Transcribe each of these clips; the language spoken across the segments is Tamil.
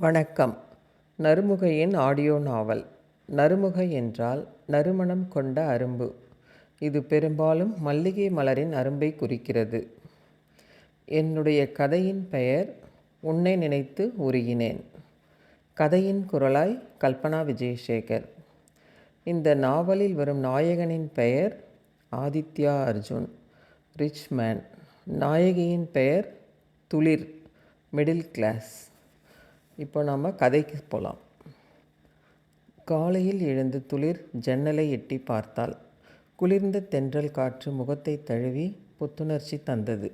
வணக்கம். நறுமுகையின் ஆடியோ நாவல். நறுமுகை என்றால் நறுமணம் கொண்ட அரும்பு. இது பெரும்பாலும் மல்லிகை மலரின் அரும்பை குறிக்கிறது. என்னுடைய கதையின் பெயர் உன்னை நினைத்து உருகினேன். கதையின் குரலாய் கல்பனா விஜயசேகர். இந்த நாவலில் வரும் நாயகனின் பெயர் ஆதித்யா அர்ஜுன். Rich man. நாயகியின் பெயர் துளிர். Middle class. இப்போ நாம் கதைக்கு போகலாம் காலையில் எழுந்து துளிர் ஜன்னலை எட்டி பார்த்தாள் குளிர்ந்த தென்றல் காற்று முகத்தை தழுவி புத்துணர்ச்சி தந்தது.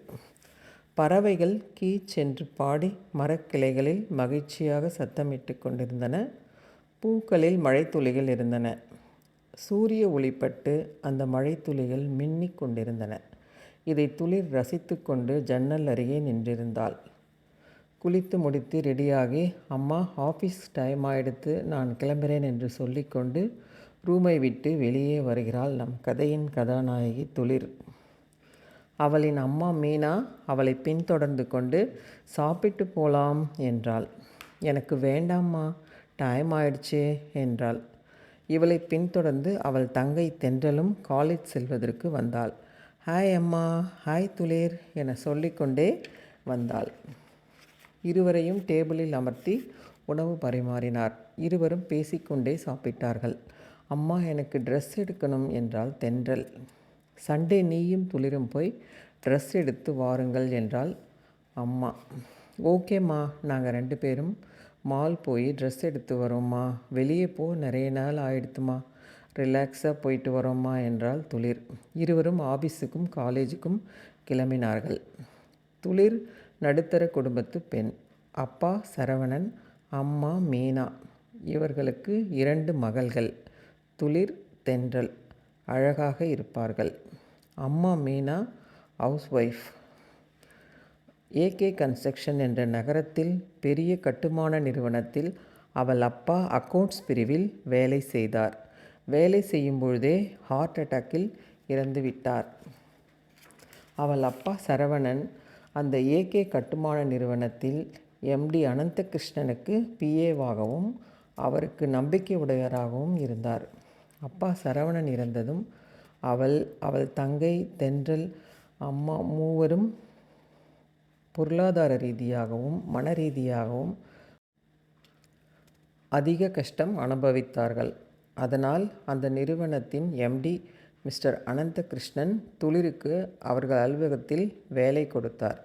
பறவைகள் கீச் சென்று பாடி மரக்கிளைகளில் மகிழ்ச்சியாக சத்தமிட்டு கொண்டிருந்தன. பூக்களில் மழைத்துளிகள் இருந்தன. சூரிய ஒளிப்பட்டு அந்த மழைத்துளிகள் மின்னிக் கொண்டிருந்தன. இதை துளிர் ரசித்து கொண்டு ஜன்னல் அருகே நின்றிருந்தாள். குளித்து முடித்து ரெடியாகி அம்மா ஆஃபீஸ் டைம் ஆயிடுத்து நான் கிளம்புறேன் என்று சொல்லிக்கொண்டு ரூமை விட்டு வெளியே வருகிறாள் நம் கதையின் கதாநாயகி துளிர். அவளின் அம்மா மீனா அவளை பின்தொடர்ந்து கொண்டு சாப்பிட்டு போகலாம் என்றாள். எனக்கு வேண்டாம்மா டைம் ஆயிடுச்சே என்றாள். இவளை பின்தொடர்ந்து அவள் தங்கை தென்றலும் காலேஜ் செல்வதற்கு வந்தாள். ஹாய் அம்மா ஹாய் துளிர் என சொல்லிக்கொண்டே வந்தாள். இருவரையும் டேபிளில் அமர்த்தி உணவு பரிமாறினார். இருவரும் பேசிக்கொண்டே சாப்பிட்டார்கள். அம்மா எனக்கு ட்ரெஸ் எடுக்கணும் என்றால் தென்றல். சண்டே நீயும் துளிரும் போய் ட்ரெஸ் எடுத்து வாருங்கள் என்றால் அம்மா. ஓகேம்மா நாங்கள் ரெண்டு பேரும் மால் போய் ட்ரெஸ் எடுத்து வரோம்மா. வெளியே போ நிறைய நாள் ஆயிடுத்துமா. ரிலாக்ஸாக போயிட்டு வரோம்மா என்றால் துளிர். இருவரும் ஆஃபீஸுக்கும் காலேஜுக்கும் கிளம்பினார்கள். துளிர் நடுத்தர குடும்பத்து பெண். அப்பா சரவணன் அம்மா மீனா. இவர்களுக்கு இரண்டு மகள்கள். துளிர் தென்றல். அழகாக இருப்பார்கள். அம்மா Meena house wife A K construction என்ற நகரத்தில் பெரிய கட்டுமான நிறுவனத்தில் அவள் அப்பா அக்கௌண்ட்ஸ் பிரிவில் வேலை செய்தார். வேலை செய்யும் பொழுதே ஹார்ட் அட்டாக்கில் இறந்துவிட்டார். அவள் அப்பா சரவணன் அந்த ஏகே கட்டுமான நிறுவனத்தில் எம்டி அனந்தகிருஷ்ணனுக்கு பிஏவாகவும் அவருக்கு நம்பிக்கை உடையவராகவும் இருந்தார். அப்பா சரவணன் இறந்ததும் அவள் அவள் தங்கை தென்றல் அம்மா மூவரும் பொருளாதார ரீதியாகவும் மன ரீதியாகவும் அதிக கஷ்டம் அனுபவித்தார்கள். அதனால் அந்த நிறுவனத்தின் எம்டி மிஸ்டர் அனந்தகிருஷ்ணன் துளிருக்கு அவர்கள் அலுவலகத்தில் வேலை கொடுத்தார்.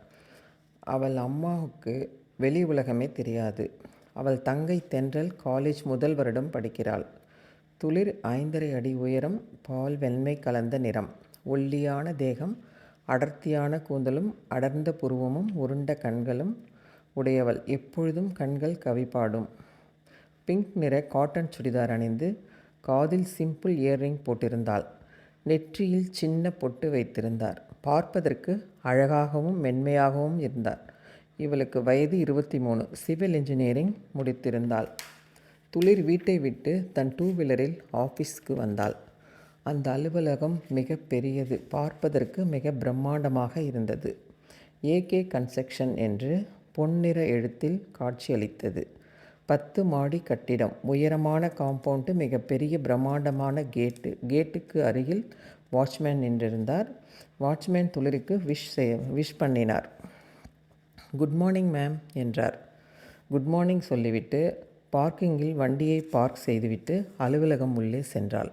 அவள் அம்மாவுக்கு வெளி உலகமே தெரியாது. அவள் தங்கை தென்றல் காலேஜ் முதல் வருடம் படிக்கிறாள். துளிர் ஐந்தரை அடி உயரம் பால் வெண்மை கலந்த நிறம் ஒல்லியான தேகம் அடர்த்தியான கூந்தலும் அடர்ந்த புருவமும் உருண்ட கண்களும் உடையவள். எப்பொழுதும் கண்கள் கவிப்பாடும். பிங்க் நிற காட்டன் சுடிதார் அணிந்து காதில் சிம்பிள் இயர்ரிங் போட்டிருந்தாள். நெற்றியில் சின்ன பொட்டு வைத்திருந்தார். பார்ப்பதற்கு அழகாகவும் மென்மையாகவும் இருந்தார். இவளுக்கு வயது இருபத்தி மூணு சிவில் இன்ஜினியரிங் முடித்திருந்தாள். துளிர் வீட்டை விட்டு தன் டூ வீலரில் ஆஃபீஸ்க்கு வந்தாள். அந்த அலுவலகம் மிக பெரியது. பார்ப்பதற்கு மிக பிரம்மாண்டமாக இருந்தது. ஏகே கன்ஸ்ட்ரக்ஷன் என்று பொன்னிற எழுத்தில் காட்சியளித்தது. பத்து மாடி கட்டிடம் உயரமான காம்பவுண்டு மிகப்பெரிய பிரம்மாண்டமான கேட்டு கேட்டுக்கு அருகில் வாட்ச்மேன் நின்றிருந்தார். வாட்ச்மேன் துளிருக்கு விஷ் செய்ய விஷ் பண்ணினார். குட் மார்னிங் மேம் என்றார். குட் மார்னிங் சொல்லிவிட்டு பார்க்கிங்கில் வண்டியை பார்க் செய்துவிட்டு அலுவலகம் உள்ளே சென்றாள்.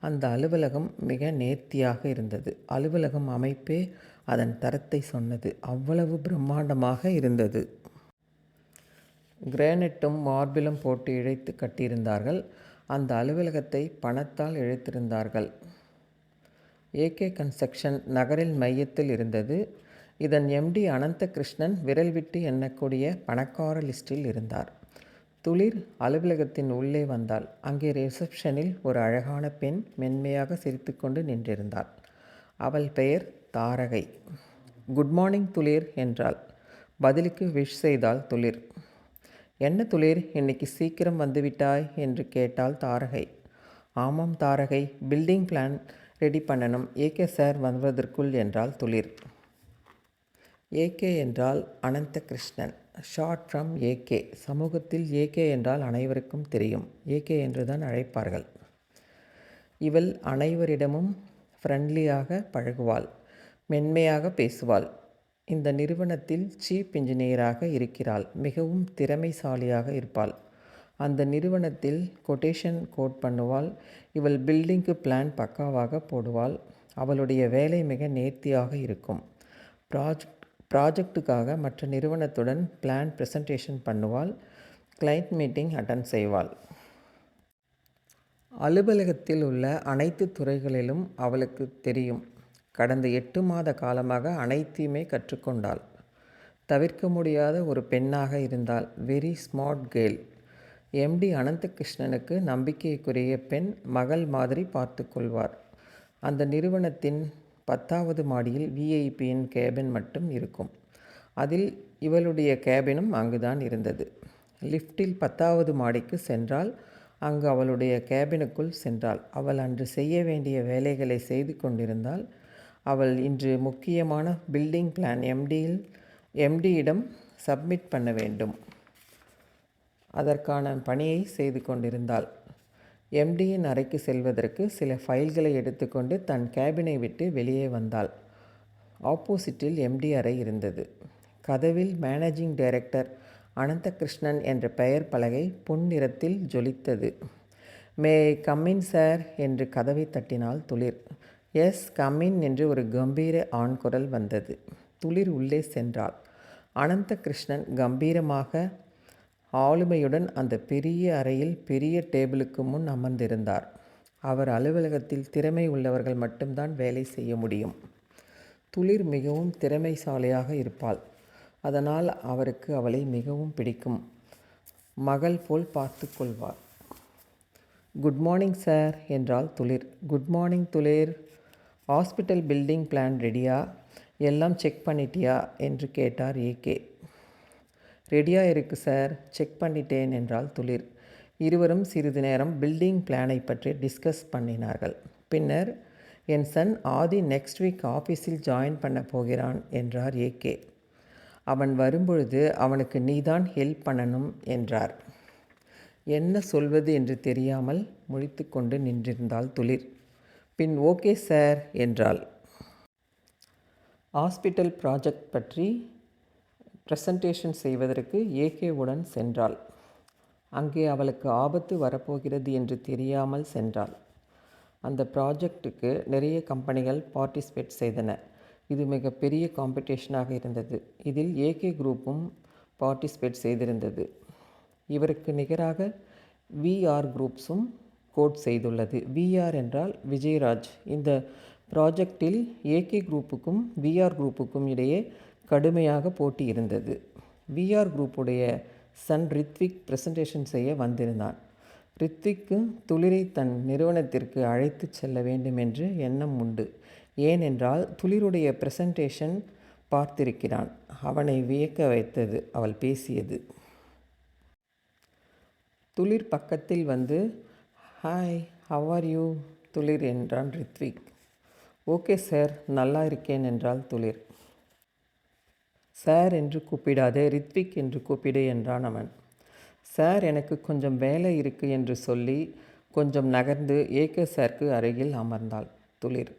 அந்த அலுவலகம் மிக நேர்த்தியாக இருந்தது. அலுவலகம் அமைப்பே அதன் தரத்தை சொன்னது. அவ்வளவு பிரம்மாண்டமாக இருந்தது. கிரானைட்டும் மார்பிளும் போட்டு இழைத்து கட்டியிருந்தார்கள். அந்த அலுவலகத்தை பணத்தால் இழைத்திருந்தார்கள். ஏகே கன்ஸ்ட்ரக்ஷன் நகரில் மையத்தில் இருந்தது. இதன் எம்டி அனந்தகிருஷ்ணன் விரல் விட்டு எண்ணக்கூடிய பணக்கார லிஸ்டில் இருந்தார். துளிர் அலுவலகத்தின் உள்ளே வந்தால் அங்கே ரிசப்ஷனில் ஒரு அழகான பெண் மென்மையாக சிரித்துக்கொண்டு நின்றிருந்தாள் அவள் பெயர் தாரகை. குட் மார்னிங் துளிர் என்றாள். பதிலுக்கு விஷ் செய்தாள் துளிர். என்ன துளிர் இன்னைக்கு சீக்கிரம் வந்துவிட்டாய்? என்று கேட்டாள் தாரகை. ஆமாம் தாரகை பில்டிங் பிளான் ரெடி பண்ணணும். ஏகே சார் வருவதற்குள் என்றால் துளிர். ஏகே என்றால் Anantha Krishnan short from A K சமூகத்தில் ஏகே என்றால் அனைவருக்கும் தெரியும். ஏகே என்று தான் அழைப்பார்கள். இவள் அனைவரிடமும் ஃப்ரெண்ட்லியாக பழகுவாள். மென்மையாக பேசுவாள். இந்த நிறுவனத்தில் சீஃப் இன்ஜினியராக இருக்கிறாள். மிகவும் திறமைசாலியாக இருப்பாள். அந்த நிறுவனத்தில் கொட்டேஷன் கோட் பண்ணுவாள். இவள் பில்டிங்க்கு பிளான் பக்காவாக போடுவாள். அவளுடைய வேலை மிக நேர்த்தியாக இருக்கும். ப்ராஜெக்ட் ப்ராஜெக்ட்டுக்காக மற்ற நிறுவனத்துடன் பிளான் ப்ரெசன்டேஷன் பண்ணுவாள். கிளைண்ட் மீட்டிங் அட்டன் செய்வாள். அலுவலகத்தில் உள்ள அனைத்து துறைகளிலும் அவளுக்கு தெரியும். கடந்த எட்டு மாத காலமாக அனைத்தையுமே கற்றுக்கொண்டாள். தவிர்க்க முடியாத ஒரு பெண்ணாக இருந்தால் very smart girl. M D அனந்தகிருஷ்ணனுக்கு நம்பிக்கைக்குரிய பெண் மகள் மாதிரி பார்த்து கொள்வார். அந்த நிறுவனத்தின் பத்தாவது மாடியில் விஐபியின் கேபின் மட்டும் இருக்கும். அதில் இவளுடைய கேபினும் அங்குதான் இருந்தது. லிஃப்டில் பத்தாவது மாடிக்கு சென்றால் அங்கு அவளுடைய கேபினுக்குள் சென்றாள். அவள் அன்று செய்ய வேண்டிய வேலைகளை செய்து கொண்டிருந்தால் அவள் இன்று முக்கியமான பில்டிங் பிளான் எம்டியில் எம்டியிடம் சப்மிட் பண்ண வேண்டும். அதற்கான பணியை செய்து கொண்டிருந்தாள். எம்டியின் அறைக்கு செல்வதற்கு சில ஃபைல்களை எடுத்துக்கொண்டு தன் கேபினை விட்டு வெளியே வந்தாள். ஆப்போசிட்டில் எம்டி அறை இருந்தது. கதவில் மேனேஜிங் டைரக்டர் அனந்தகிருஷ்ணன் என்ற பெயர் பலகை பொன்னிறத்தில் ஜொலித்தது. மே கம்மின் சார் என்று கதவை தட்டினாள் துளிர். எஸ். கம்மின் என்று ஒரு கம்பீர ஆண் குரல் வந்தது. துளிர் உள்ளே சென்றாள். அனந்தகிருஷ்ணன் கம்பீரமாக ஆளுமையுடன் அந்த பெரிய அறையில் பெரிய டேபிளுக்கு முன் அமர்ந்திருந்தார். அவர் அலுவலகத்தில் திறமை உள்ளவர்கள் மட்டும்தான் வேலை செய்ய முடியும். துளிர் மிகவும் திறமைசாலியாக இருப்பாள். அதனால் அவருக்கு அவளை மிகவும் பிடிக்கும். மகள் போல் பார்த்து கொள்வார் குட் மார்னிங் சார் என்றால் Thulir. Good morning Thulir. Hospital building plan ரெடியா? எல்லாம் செக் பண்ணிட்டியா? என்று கேட்டார் ஏகே ரெடியாக இருக்குது சார் செக் பண்ணிட்டேன் என்றால் துளிர். இருவரும் சிறிது நேரம் பில்டிங் பிளானை பற்றி டிஸ்கஸ் பண்ணினார்கள். பின்னர் என் சன் ஆதி நெக்ஸ்ட் வீக் ஆஃபீஸில் ஜாயின் பண்ண போகிறான் என்றார் ஏகே அவன் வரும்பொழுது அவனுக்கு நீதான் ஹெல்ப் பண்ணணும் என்றார். என்ன சொல்வது என்று தெரியாமல் முழித்து கொண்டு நின்றிருந்தாள் துளிர். பின் ஓகே சார் என்றாள். ஹாஸ்பிட்டல் ப்ராஜெக்ட் பற்றி ப்ரெசன்டேஷன் செய்வதற்கு ஏகேவுடன் சென்றாள். அங்கே அவளுக்கு ஆபத்து வரப்போகிறது என்று தெரியாமல் சென்றாள். அந்த ப்ராஜெக்ட்டுக்கு நிறைய கம்பெனிகள் பார்ட்டிசிபேட் செய்தன. இது மிகப்பெரிய காம்படிஷனாக இருந்தது. இதில் ஏகே குரூப்பும் பார்ட்டிசிபேட் செய்திருந்தது. இவருக்கு நிகராக விஆர் குரூப்ஸும் கோட் செய்துள்ளது. விஆர் என்றால் விஜயராஜ். இந்த ப்ராஜெக்டில் ஏகே குரூப்புக்கும் விஆர் குரூப்புக்கும் இடையே கடுமையாக போட்டி இருந்தது. விஆர் குரூப்புடைய சன் ரித்விக் ப்ரெசன்டேஷன் செய்ய வந்திருந்தான். ரித்விக்கு துளிரை தன் நிறுவனத்திற்கு அழைத்து செல்ல வேண்டும் என்று எண்ணம் உண்டு. ஏனென்றால் துளிருடைய ப்ரெசன்டேஷன் பார்த்திருக்கிறான். அவனை வியக்க வைத்தது அவள் பேசியது. துளிர் பக்கத்தில் வந்து hi how are you Thulir என்றான் ரித்விக். ஓகே சார் நல்லா இருக்கேன் என்றாள் துளிர். சார் என்று கூப்பிடாதே ரித்விக் என்று கூப்பிடு என்றான் அவன். சார் எனக்கு கொஞ்சம் வேலை இருக்கு என்று சொல்லி கொஞ்சம் நகர்ந்து ஏகே சார்க்கு அருகில் அமர்ந்தாள் துளிர்.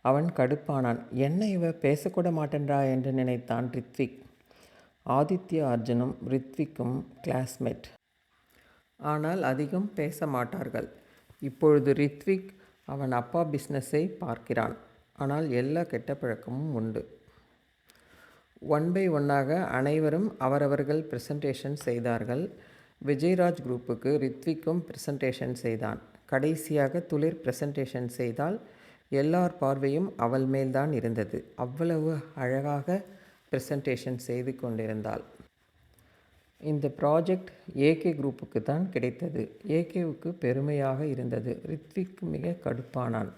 அவன் கடுப்பானான். என்ன இவ பேசக்கூட மாட்டேன்றா? என்று நினைத்தான் ரித்விக். ஆதித்ய அர்ஜுனும் ரித்விக்கும் கிளாஸ்மேட் ஆனால் அதிகம் பேச மாட்டார்கள் இப்பொழுது ரித்விக் அவன் அப்பா பிஸ்னஸை பார்க்கிறான். ஆனால் எல்லா கெட்ட பழக்கமும் உண்டு. ஒன் பை ஒன்னாக அனைவரும் அவரவர்கள் ப்ரெசன்டேஷன் செய்தார்கள். விஜயராஜ் குரூப்புக்கு ரித்விக்கும் ப்ரெசன்டேஷன் செய்தான். கடைசியாக துளிர் ப்ரெசன்டேஷன் செய்தால் எல்லார் பார்வையும் அவள் மேல்தான் இருந்தது. அவ்வளவு அழகாக ப்ரெசன்டேஷன் செய்து கொண்டிருந்தாள். இந்த ப்ராஜெக்ட் ஏகே குரூப்புக்கு தான் கிடைத்தது. ஏகேவுக்கு பெருமையாக இருந்தது. ரித்விக் மிக கடுப்பானான்.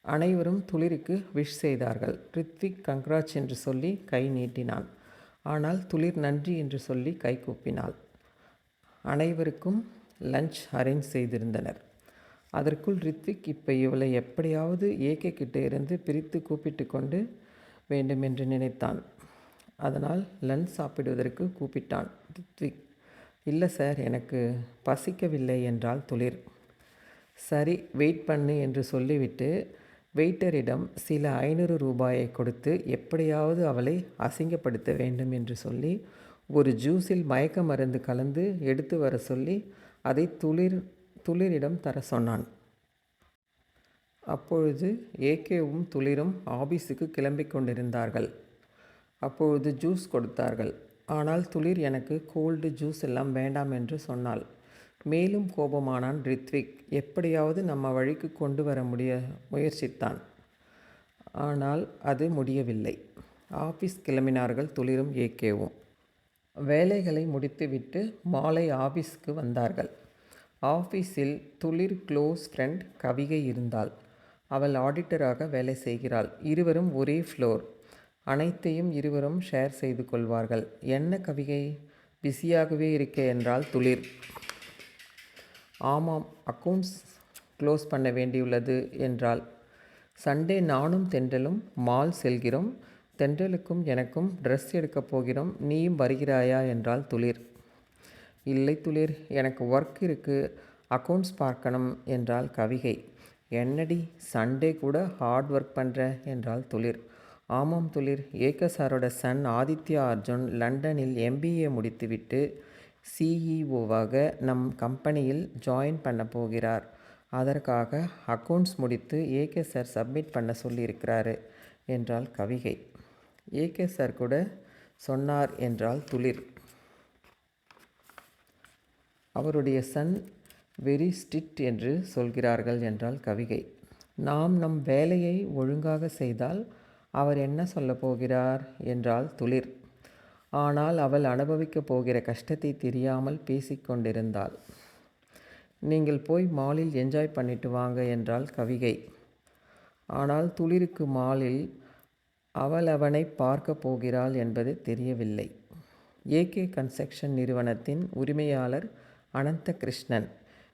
அனைவரும் துளிருக்கு விஷ் செய்தார்கள். ரித்விக் கங்க்ராட்ச் என்று சொல்லி கை நீட்டினான். ஆனால் துளிர் நன்றி என்று சொல்லி கை கூப்பினாள். அனைவருக்கும் லஞ்ச் அரேஞ்ச் செய்திருந்தனர். அதற்குள் ரித்விக் இப்போ இவளை எப்படியாவது ஏகே கிட்டே இருந்து பிரித்து கூப்பிட்டு கொண்டு வேண்டும் என்று நினைத்தான். அதனால் லன்ச் சாப்பிடுவதற்கு கூப்பிட்டான். ரித்விக் இல்லை சார் எனக்கு பசிக்கவில்லை என்றால் துளிர். சரி வெயிட் பண்ணு என்று சொல்லிவிட்டு வெயிட்டரிடம் சில ஐநூறு ரூபாயை கொடுத்து எப்படியாவது அவளை அசிங்கப்படுத்த வேண்டும் என்று சொல்லி ஒரு ஜூஸில் மயக்க மருந்து கலந்து எடுத்து வர சொல்லி அதை துளிர் துளிரிடம் தர சொன்னான். அப்பொழுது ஏகேவும் துளிரும் ஆபீஸுக்கு கிளம்பிக் கொண்டிருந்தார்கள். அப்பொழுது ஜூஸ் கொடுத்தார்கள். ஆனால் துளிர் எனக்கு கோல்டு ஜூஸ் எல்லாம் வேண்டாம் என்று சொன்னாள். மேலும் கோபமானான் ரித்விக். எப்படியாவது நம்ம வழிக்கு கொண்டு வர முடிய முயற்சித்தான். ஆனால் அது முடியவில்லை. ஆஃபீஸ் கிளம்பினார்கள் துளிரும் ஏகேவும் வேலைகளை முடித்துவிட்டு மாலை ஆஃபீஸ்க்கு வந்தார்கள். ஆஃபீஸில் துளிர் க்ளோஸ் ஃப்ரெண்ட் கவிகை இருந்தாள். அவள் ஆடிட்டராக வேலை செய்கிறாள். இருவரும் ஒரே ஃப்ளோர். அனைத்தையும் இருவரும் ஷேர் செய்து கொள்வார்கள். என்ன கவிகை? பிஸியாகவே இருக்க என்றால் துளிர். ஆமாம் அக்கௌண்ட்ஸ் க்ளோஸ் பண்ண வேண்டியுள்ளது என்றால் சண்டே நானும் தென்றலும் மால் செல்கிறோம். தென்றலுக்கும் எனக்கும் ட்ரெஸ் எடுக்கப் போகிறோம். நீயும் வருகிறாயா என்றால் துளிர். இல்லை துளிர் எனக்கு ஒர்க் இருக்குது அக்கௌண்ட்ஸ் பார்க்கணும் என்றால் கவிகை. என்னடி சண்டே கூட ஹார்ட் ஒர்க் பண்ணுற என்றால் துளிர். ஆமாம் துளிர். ஏக சாரோட சன் ஆதித்யா அர்ஜுன் லண்டனில் எம்பிஏ முடித்துவிட்டு சிஇஓவாக நம் கம்பெனியில் ஜாயின் பண்ண போகிறார். அதற்காக அக்கௌண்ட்ஸ் முடித்து ஏகே சார் சப்மிட் பண்ண சொல்லியிருக்கிறாரு என்றால் கவிகை. ஏகே சார் கூட சொன்னார் என்றால் துளிர். அவருடைய சன் வெரி ஸ்ட்ரிக்ட் என்று சொல்கிறார்கள் என்றால் கவிகை. நாம் நம் வேலையை ஒழுங்காக செய்தால் அவர் என்ன சொல்ல போகிறார் என்றால் துளிர். ஆனால் அவள் அனுபவிக்கப் போகிற கஷ்டத்தை தெரியாமல் பேசிக்கொண்டிருந்தாள் நீங்கள் போய் மாலில் என்ஜாய் பண்ணிட்டு வாங்க என்றால் கவிகை. ஆனால் துளிருக்கு மாலில் அவள் அவனை பார்க்க போகிறாள் என்பது தெரியவில்லை. ஏகே கன்ஸ்ட்ரக்ஷன் நிறுவனத்தின் உரிமையாளர் அனந்த கிருஷ்ணன்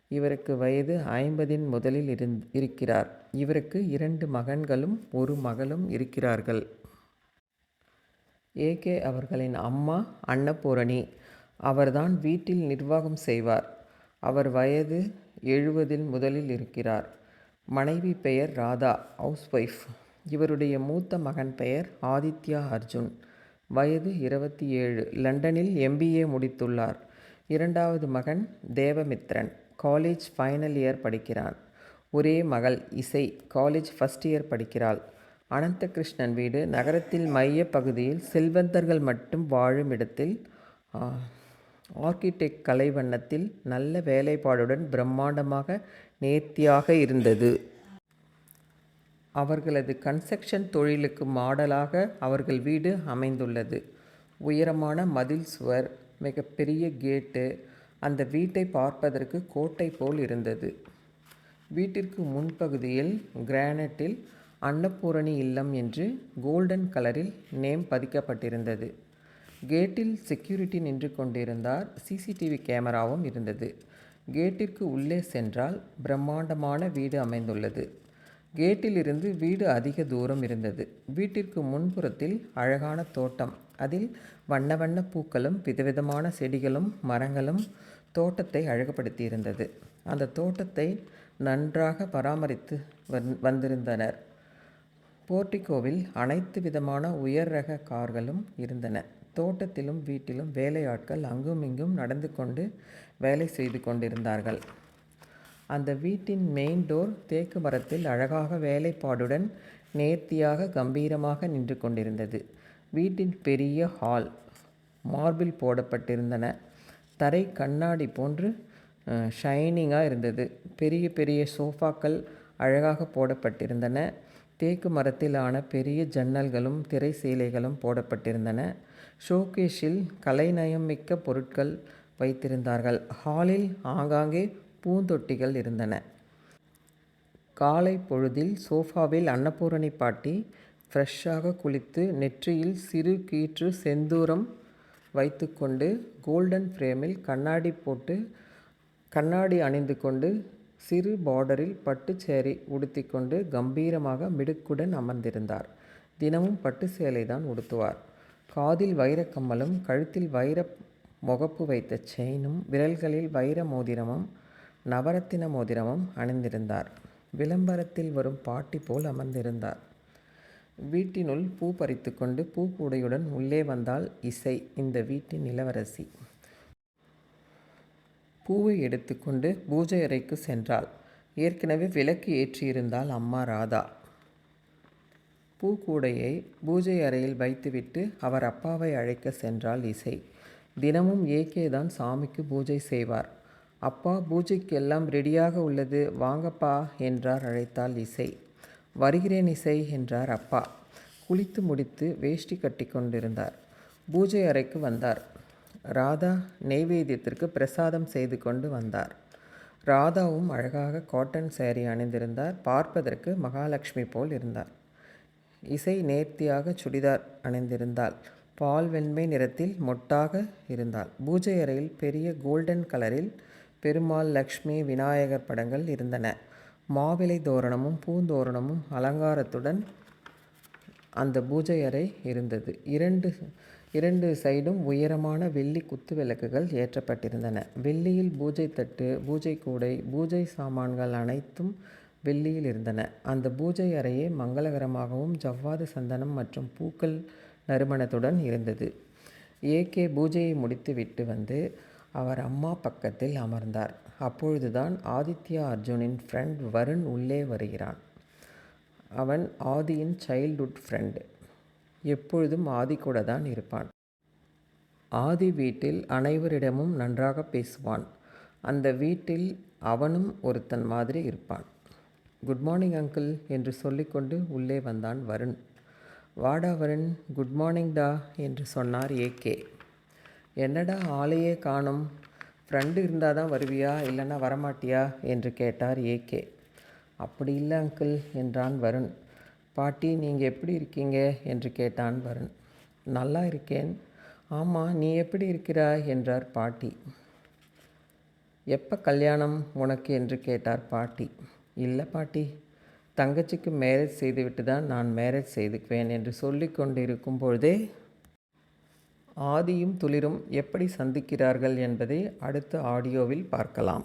இவருக்கு வயது ஐம்பதின் முதலில் இருந் இருக்கிறார். இவருக்கு இரண்டு மகன்களும் ஒரு மகளும் இருக்கிறார்கள். ஏகே அவர்களின் அம்மா அன்னபூரணி. அவர்தான் வீட்டில் நிர்வாகம் செய்வார். அவர் வயது எழுபதில் முதலில் இருக்கிறார். மனைவி பெயர் ராதா ஹவுஸ் ஒய்ஃப் இவருடைய மூத்த மகன் பெயர் ஆதித்யா அர்ஜுன். வயது இருபத்தி ஏழு. லண்டனில் எம்பிஏ முடித்துள்ளார். இரண்டாவது மகன் தேவமித்ரன். காலேஜ் ஃபைனல் இயர் படிக்கிறான். ஒரே மகள் இசை காலேஜ் ஃபஸ்ட் இயர் படிக்கிறாள். அனந்தகிருஷ்ணன் வீடு நகரத்தில் மைய பகுதியில் செல்வந்தர்கள் மட்டும் வாழும் இடத்தில் ஆர்கிடெக்ட் கலைவண்ணத்தில் நல்ல வேலைப்பாடுடன் பிரம்மாண்டமாக நேர்த்தியாக இருந்தது. அவர்களது கன்ஸ்ட்ரக்ஷன் தொழிலுக்கு மாடலாக அவர்கள் வீடு அமைந்துள்ளது. உயரமான மதில் சுவர் மிகப்பெரிய கேட்டு அந்த வீட்டை பார்ப்பதற்கு கோட்டை போல் இருந்தது. வீட்டிற்கு முன்பகுதியில் கிரானைட்டில் அன்னபூரணி இல்லம் என்று கோல்டன் கலரில் நேம் பதிக்கப்பட்டிருந்தது. கேட்டில் செக்யூரிட்டி நின்று கொண்டிருந்தார். சிசிடிவி கேமராவும் இருந்தது. கேட்டிற்கு உள்ளே சென்றால் பிரம்மாண்டமான வீடு அமைந்துள்ளது. கேட்டிலிருந்து வீடு அதிக தூரம் இருந்தது. வீட்டிற்கு முன்புறத்தில் அழகான தோட்டம். அதில் வண்ண வண்ண பூக்களும் விதவிதமான செடிகளும் மரங்களும் தோட்டத்தை அழகுபடுத்தியிருந்தது. அந்த தோட்டத்தை நன்றாக பராமரித்து வந் வந்திருந்தனர். போர்டிகோவில் அனைத்து விதமான உயர் ரக கார்களும் இருந்தன. தோட்டத்திலும் வீட்டிலும் வேலையாட்கள் அங்கும் இங்கும் நடந்து கொண்டு வேலை செய்து கொண்டிருந்தார்கள். அந்த வீட்டின் மெயின் டோர் தேக்கு மரத்தில் அழகாக வேலைப்பாடுடன் நேர்த்தியாக கம்பீரமாக நின்று கொண்டிருந்தது. வீட்டின் பெரிய ஹால் மார்பிள் போடப்பட்டிருந்தன. தரை கண்ணாடி போன்று ஷைனிங்காக இருந்தது. பெரிய பெரிய சோஃபாக்கள் அழகாக போடப்பட்டிருந்தன. தேக்கு மரத்திலான பெரிய ஜன்னல்களும் திரை சீலைகளும் போடப்பட்டிருந்தன. ஷோகேஷில் கலைநயம் மிக்க பொருட்கள் வைத்திருந்தார்கள். ஹாலில் ஆங்காங்கே பூந்தொட்டிகள் இருந்தன. காலை பொழுதில் சோஃபாவில் அன்னபூரணி பாட்டி ஃப்ரெஷ்ஷாக குளித்து நெற்றியில் சிறு கீற்று செந்தூரம் வைத்துக்கொண்டு கோல்டன் ஃப்ரேமில் கண்ணாடி போட்டு கண்ணாடி அணிந்து கொண்டு சிறு பார்டரில் பட்டு சேரி உடுத்திக்கொண்டு கம்பீரமாக மிடுக்குடன் அமர்ந்திருந்தார். தினமும் பட்டு சேலை தான் உடுத்துவார். காதில் வைரக் கம்மலும் கழுத்தில் வைர முகப்பு வைத்த செயினும் விரல்களில் வைர மோதிரமும் நவரத்தின மோதிரமும் அணிந்திருந்தார். விளம்பரத்தில் வரும் பாட்டி போல் அமர்ந்திருந்தார். வீட்டினுள் பூ பறித்து கொண்டு பூக்கூடையுடன் உள்ளே வந்தாள் இசை இந்த வீட்டின் இளவரசி. பூவை எடுத்துக்கொண்டு பூஜை அறைக்கு சென்றாள். ஏற்கனவே விளக்கு ஏற்றியிருந்தாள் அம்மா ராதா. பூக்கூடையை பூஜை அறையில் வைத்துவிட்டு அவர் அப்பாவை அழைக்க சென்றாள் இசை. தினமும் ஏகே தான் சாமிக்கு பூஜை செய்வார். அப்பா பூஜைக்கு எல்லாம் ரெடியாக உள்ளது வாங்கப்பா என்றார் அழைத்தாள் இசை. வருகிறேன் இசை என்றார் அப்பா. குளித்து முடித்து வேஷ்டி கட்டி கொண்டிருந்தார். பூஜை அறைக்கு வந்தார். ராதா நெய்வேத்தியத்திற்கு பிரசாதம் செய்து கொண்டு வந்தார். ராதாவும் அழகாக காட்டன் சேரீ அணிந்திருந்தார். பார்ப்பதற்கு மகாலட்சுமி போல் இருந்தார். இசை நேர்த்தியாக சுடிதார் அணிந்திருந்தாள். பால் வெண்மை நிறத்தில் மொட்டாக இருந்தாள். பூஜை அறையில் பெரிய கோல்டன் கலரில் பெருமாள் லக்ஷ்மி விநாயகர் படங்கள் இருந்தன. மாவிலை தோரணமும் பூந்தோரணமும் அலங்காரத்துடன் அந்த பூஜை அறை இருந்தது. இரண்டு இரண்டு சைடும் உயரமான வெள்ளி குத்து விளக்குகள் ஏற்றப்பட்டிருந்தன. வெள்ளியில் பூஜை தட்டு பூஜை கூடை பூஜை சாமான்கள் அனைத்தும் வெள்ளியில் இருந்தன. அந்த பூஜை அறையே மங்களகரமாகவும் ஜவ்வாது சந்தனம் மற்றும் பூக்கள் நறுமணத்துடன் இருந்தது. ஏகே பூஜையை முடித்துவிட்டு வந்து அவர் அம்மா பக்கத்தில் அமர்ந்தார். அப்பொழுதுதான் ஆதித்யா அர்ஜுனின் ஃப்ரெண்ட் வருண் உள்ளே வருகிறான். அவன் ஆதியின் சைல்ட்ஹுட் ஃப்ரெண்டு எப்பொழுதும் ஆதி கூட தான் இருப்பான். ஆதி வீட்டில் அனைவரிடமும் நன்றாக பேசுவான். அந்த வீட்டில் அவனும் ஒருத்தன் மாதிரி இருப்பான். குட் மார்னிங் அங்கிள் என்று சொல்லிக்கொண்டு உள்ளே வந்தான் வருண். வாடா வருண் குட் மார்னிங் டா என்று சொன்னார் ஏகே என்னடா ஆளையே காணும்? ஃப்ரெண்டு இருந்தால் தான் வருவியா? இல்லைன்னா வரமாட்டியா? என்று கேட்டார் ஏகே அப்படி இல்லை அங்கிள் என்றான் வருண். பாட்டி நீங்கள் எப்படி இருக்கீங்க? என்று கேட்டான் வருண். நல்லா இருக்கேன். ஆமாம் நீ எப்படி இருக்கிறாய்? என்றார் பாட்டி. எப்போ கல்யாணம் உனக்கு? என்று கேட்டார் பாட்டி. இல்லை பாட்டி. தங்கச்சிக்கு மேரேஜ் செய்துவிட்டு தான் நான் மேரேஜ் செய்துக்குவேன் என்று சொல்லி கொண்டு பொழுதே ஆதியும் துளிரும் எப்படி சந்திக்கிறார்கள் என்பதை அடுத்த ஆடியோவில் பார்க்கலாம்.